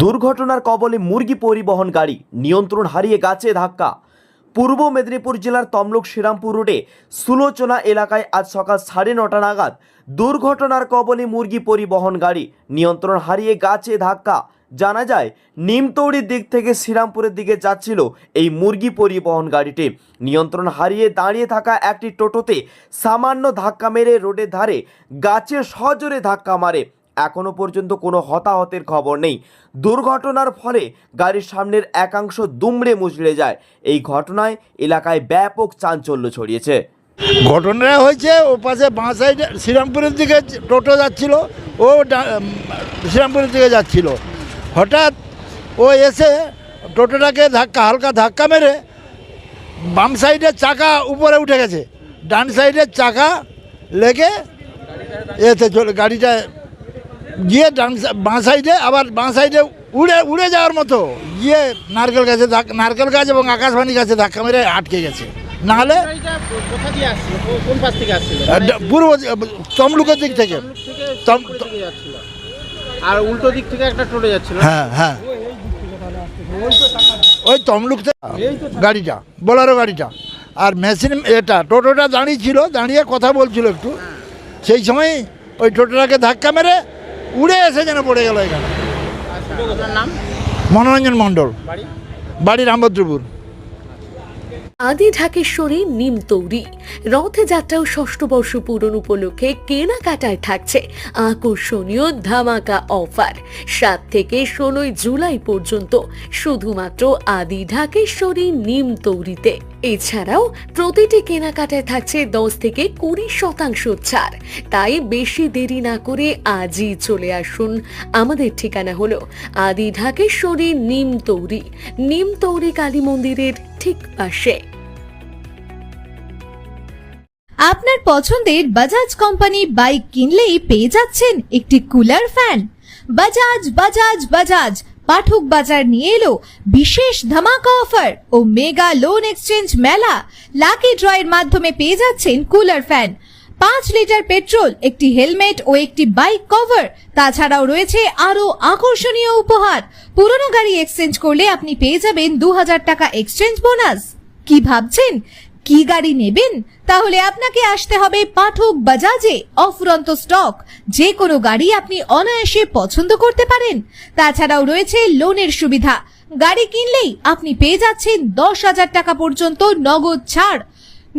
দুর্ঘটনার কবলে মুরগি পরিবহন গাড়ি নিয়ন্ত্রণ হারিয়ে গাছে ধাক্কা। পূর্ব মেদিনীপুর জেলার তমলুক শ্রীরামপুর রোডে সুলোচনা এলাকায় আজ সকাল সাড়ে নটা নাগাদ দুর্ঘটনার কবলে মুরগি পরিবহন গাড়ি নিয়ন্ত্রণ হারিয়ে গাছে ধাক্কা। জানা যায়, নিমতৌড়ির দিক থেকে শ্রীরামপুরের দিকে যাচ্ছিল এই মুরগি পরিবহন গাড়িটি নিয়ন্ত্রণ হারিয়ে দাঁড়িয়ে থাকা একটি টোটোতে সামান্য ধাক্কা মেরে রোডের ধারে গাছে সজোরে ধাক্কা মারে। এখনও পর্যন্ত কোনো হতাহতের খবর নেই। দুর্ঘটনার ফলে গাড়ির সামনের একাংশ দুমড়ে মুচড়ে যায়। এই ঘটনায় এলাকায় ব্যাপক চাঞ্চল্য ছড়িয়েছে। ঘটনা হয়েছে, ও পাশে বাঁ সাইডে শ্রীরামপুরের দিকে টোটো যাচ্ছিল, ও শ্রীরামপুরের দিকে যাচ্ছিল। হঠাৎ ও এসে টোটোটাকে ধাক্কা, হালকা ধাক্কা মেরে বাম সাইডের চাকা উপরে উঠে গেছে। ডান সাইডের চাকা লেগে এতে চলে, গাড়িটা গিয়ে ডান বাঁ সাইডে আবার বাঁ সাইডে উড়ে উড়ে যাওয়ার মতো। গিয়ে নারকেল গাছে নারকেল গাছ এবং আকাশবাণী গাছে ধাক্কা মেরে আটকে গেছে। নাহলে পূর্ব তমলুকের দিক থেকে। আর উল্টো দিক থেকে একটা টোটো যাচ্ছিল। হ্যাঁ হ্যাঁ। ওই তমলুক গাড়িটা বোলারো গাড়িটা। আর মেশিন এটা টোটোটা দাঁড়িয়ে ছিল দাঁড়িয়ে কথা বলছিল একটু। সেই সময় ওই টোটোটাকে ধাক্কা মেরে উড়ে এসে যেন পড়ে গেল এখানে। আচ্ছা আপনার নাম? মনোরঞ্জন মণ্ডল। বাড়ি? বাড়ি রামভদ্রপুর। আদি ঢাকেশ্বরী নিমতৌরি রথযাত্রা ও ষষ্ঠ বর্ষ পূরণ উপলক্ষে কেনাকাটায় থাকছে আকর্ষণীয় ধামাকা অফার। সাত থেকে ষোলোই জুলাই পর্যন্ত শুধুমাত্র আদি ঢাকেশ্বরী নিমতৌরিতে এছাড়াও প্রতিটি কেনাকাটায় থাকছে দশ থেকে কুড়ি শতাংশ ছাড়। তাই বেশি দেরি না করে আজই চলে আসুন। আমাদের ঠিকানা হলো আদি ঢাকেশ্বরী নিমতৌরি নিমতৌরি কালী মন্দিরের ঠিক পাশে। আপনার পছন্দের বাজাজ কোম্পানি বাইক কিনলেই পেয়ে যাচ্ছেন একটি কুলার ফ্যান বাজাজ বাজাজ বাজাজ পাঠক বাজার নিয়ে এলো বিশেষ ধামাকা অফার ও মেগা লোন এক্সচেঞ্জ মেলা। লাকি ড্রয়ের মাধ্যমে পেয়ে যাচ্ছেন কুলার ফ্যান। পাঁচ লিটার পেট্রোল, একটি হেলমেট ও একটি বাইক কভার। তাছাড়াও রয়েছে আরও আকর্ষণীয় উপহার। পুরনো গাড়ি এক্সচেঞ্জ করলে আপনি পেয়ে যাবেন দু হাজার টাকা এক্সচেঞ্জ বোনাস। কি ভাবছেন? কি গাড়ি নেবেন? তাহলে আপনাকে আসতে হবে পাঠক বাজাজে, অফুরন্ত স্টক। যে কোনো গাড়ি আপনি অনায়াসে পছন্দ করতে পারেন। তাছাড়াও রয়েছে লোনের সুবিধা। গাড়ি কিনলেই আপনি পেয়ে যাচ্ছেন দশ হাজার টাকা পর্যন্ত নগদ ছাড়।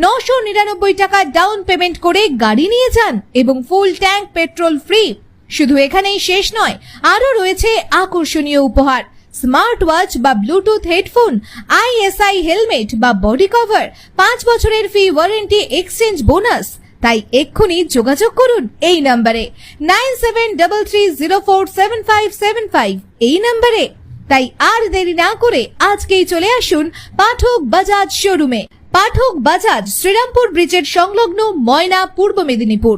নশো নিরানব্বই টাকা ডাউন পেমেন্ট করে গাড়ি নিয়ে যান এবং ফুল ট্যাঙ্ক পেট্রোল ফ্রি। শুধু এখানেই শেষ নয়, আরও রয়েছে আকর্ষণীয় উপহার। স্মার্ট ওয়াচ বা ব্লুটুথ হেডফোন আইএসআই হেলমেট বা বডি কভার, পাঁচ বছরের ফি ওয়ারেন্টি এক্সচেঞ্জ বোনাস। তাই এক্ষুনি যোগাযোগ করুন এই নম্বরে। Nine seven double three zero four seven five seven five এই নম্বরে। তাই আর দেরি না করে আজকেই চলে আসুন পাঠক বাজাজ শোরুমে। পাঠক বাজাজ শ্রীরামপুর ব্রিজের সংলগ্ন ময়না পূর্ব মেদিনীপুর।